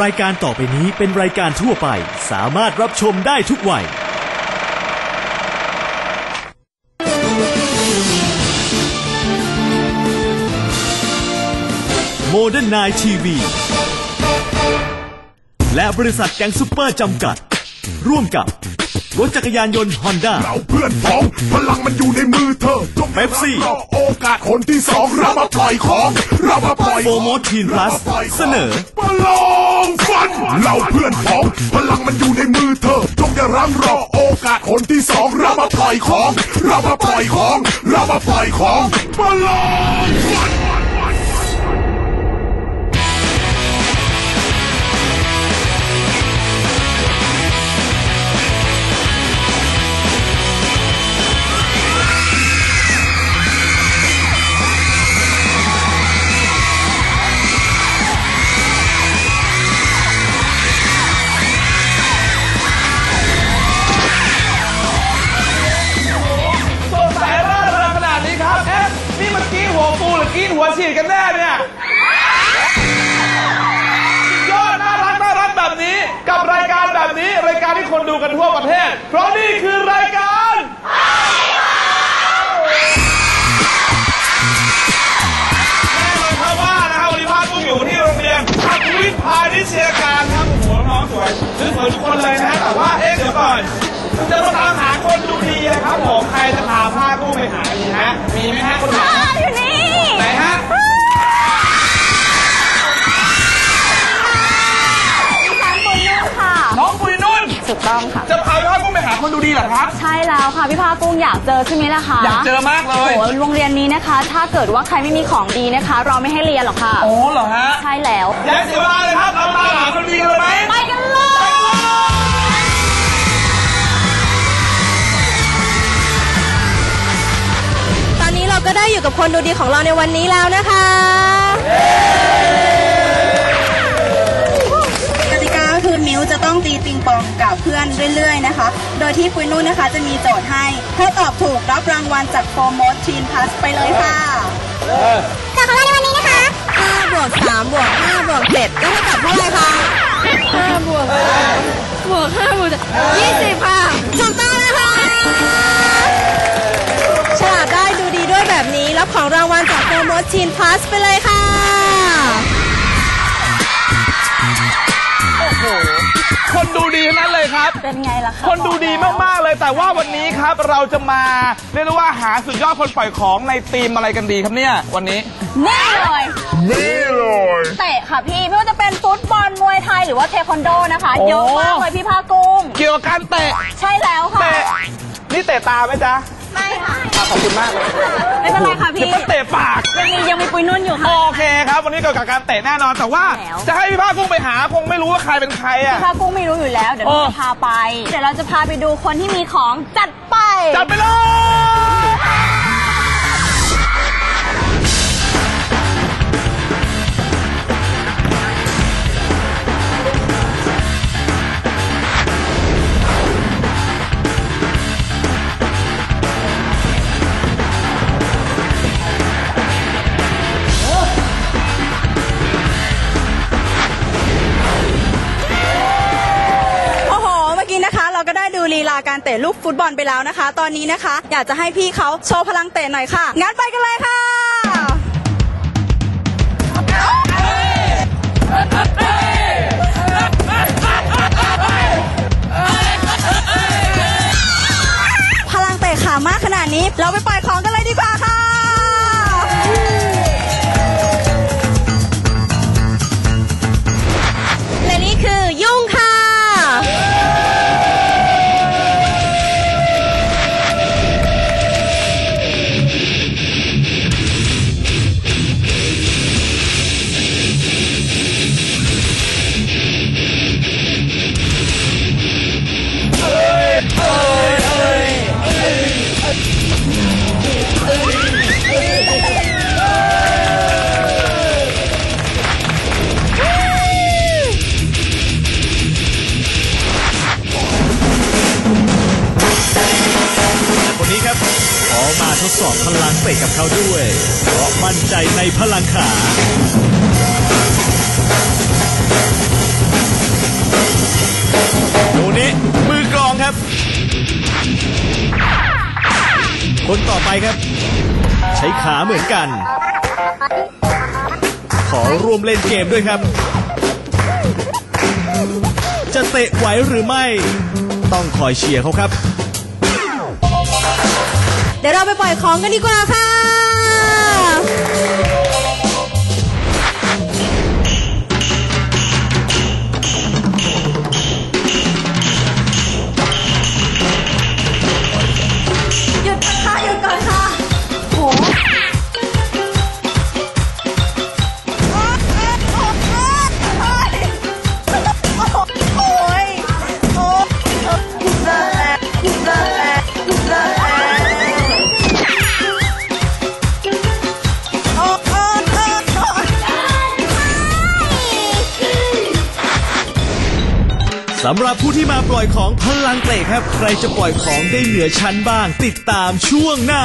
รายการต่อไปนี้เป็นรายการทั่วไป สามารถรับชมได้ทุกวัย โมเดิร์นไนทีวีและบริษัทแกงซุปเปอร์จำกัด ร่วมกับ รถจักรยานยนต์ฮอนด้าเราเพื่อนพ้องพลังมันอยู่ในมือเธอจง Pepsi รอโอกาสคนที่สองเรามาปล่อยของ เรามาปล่อยโฟร์โมทีนพลัสเสนอประลองฟัน เราเพื่อนพ้องพลังมันอยู่ในมือเธอจงอย่ารังรอโอกาสคนที่สองเรามาปล่อยของ เรามาปล่อยของ เรามาปล่อยของประลอง หรือกรีดหัวฉีดกันแน่เนี่ยสุดยอดน่ารักน่ารักแบบนี้ กับรายการแบบนี้ รายการที่คนดูกันทั่วประเทศ เพราะนี่คือรายการแน่นอนครับว่านะครับวันนี้ภาคกุ้งอยู่ที่โรงเรียนอัศวิทย์พาณิชยการครับโอ้โหน้องสวยสวยทุกคนเลยนะฮะแต่ว่าเอ๊ะเดี๋ยวก่อนจะมาตามหาคนดูดีนะครับผมใครจะพาผ้ากุ้ไปหาดีฮะมีไหมฮะคนไหน ต้องค่ะ จะพาผ้ากุ้งไปหาคนดูดีเหรอครับ ใช่แล้วค่ะพี่ภาคกุ้งอยากเจอใช่ไหมล่ะคะอยากเจอมากเลโอ้ย โหโรงเรียนนี้นะคะ ถ้าเกิดว่าใครไม่มีของดีนะคะ เราไม่ให้เรียนหรอกค่ะ โอ้เหรอฮะใช่แล้ว อย่าเสียเวลาเลยครับ เราตามหาคนดีกันเลยไหมไปกันเลย ตอนนี้เราก็ได้อยู่กับคนดูดีของเราในวันนี้แล้วนะคะ ต้องตีปิงปองกับเพื่อนเรื่อยๆนะคะ โดยที่ปุยนุ่นนะคะจะมีโจทย์ให้ ถ้าตอบถูกรับรางวัลจากโฟร์โมดทีนพลัสไปเลยค่ะโจทย์ของเราในวันนี้นะคะ5บวก3บวก5บวก7ก็เท่ากับเท่าไหร่คะ5บวกบวก5บวก20ค่ะถูกต้องนะคะฉลาดได้ดูดีด้วยแบบนี้รับของรางวัลจากโปรโมททีนพลัสไปเลยค่ะ คนดูดีทั้งนั้นเลยครับ เป็นไงล่ะคะคนดูดีมาก ๆ เลยแต่ว่าวันนี้ครับเราจะมาเรียกได้ว่าหาสุดยอดคนปล่อยของในทีมอะไรกันดีครับเนี่ยวันนี้ นี่เลยนี่เลย เตะค่ะพี่ไม่ว่าจะเป็นฟุตบอลมวยไทยหรือว่าเทควันโดนะคะโอ้ เยอะมากเลยพี่ภาคกุ้งเกี่ยวกับการเตะใช่แล้วค่ะ เตะนี่เตะตาไหมจ๊ะ ไม่ค่ะ อะขอบคุณมากเลยไม่เป็นไรค่ะเดี๋ยพี่วมันเตะปาก ยังมียังมีปุยนุ่นอยู่ค่ะ โอเคครับ วันนี้เกี่ยวกับการเตะแน่นอน แต่ว่าแล้ว จะให้พี่ภาคกุ้งไปหาคงไม่รู้ว่าใครเป็นใครอะพี่ภาคกุ้งไม่รู้อยู่แล้ว เดี๋ยวเอเราอจะพาไป เดี๋ยวเราจะพาไปดูคนที่มีของจัดไป จัดไปเลย เตะลูกฟุตบอลไปแล้วนะคะ ตอนนี้นะคะ อยากจะให้พี่เขาโชว์พลังเตะหน่อยค่ะ งั้นไปกันเลยค่ะพลังเตะขามากขนาดนี้ เราไปปล่อย มาทดสอบพลังเตะกับเขาด้วย เพราะมั่นใจในพลังขาโดนี้มือกลองครับ คนต่อไปครับ ใช้ขาเหมือนกัน ขอร่วมเล่นเกมด้วยครับ จะเตะไหวหรือไม่ ต้องคอยเชียร์เขาครับ เดี๋ยวเราไปปล่อยของกันดีกว่าค่ะ สำหรับผู้ที่มาปล่อยของพลังเตะครับ ใครจะปล่อยของได้เหนือชั้นบ้าง ติดตามช่วงหน้า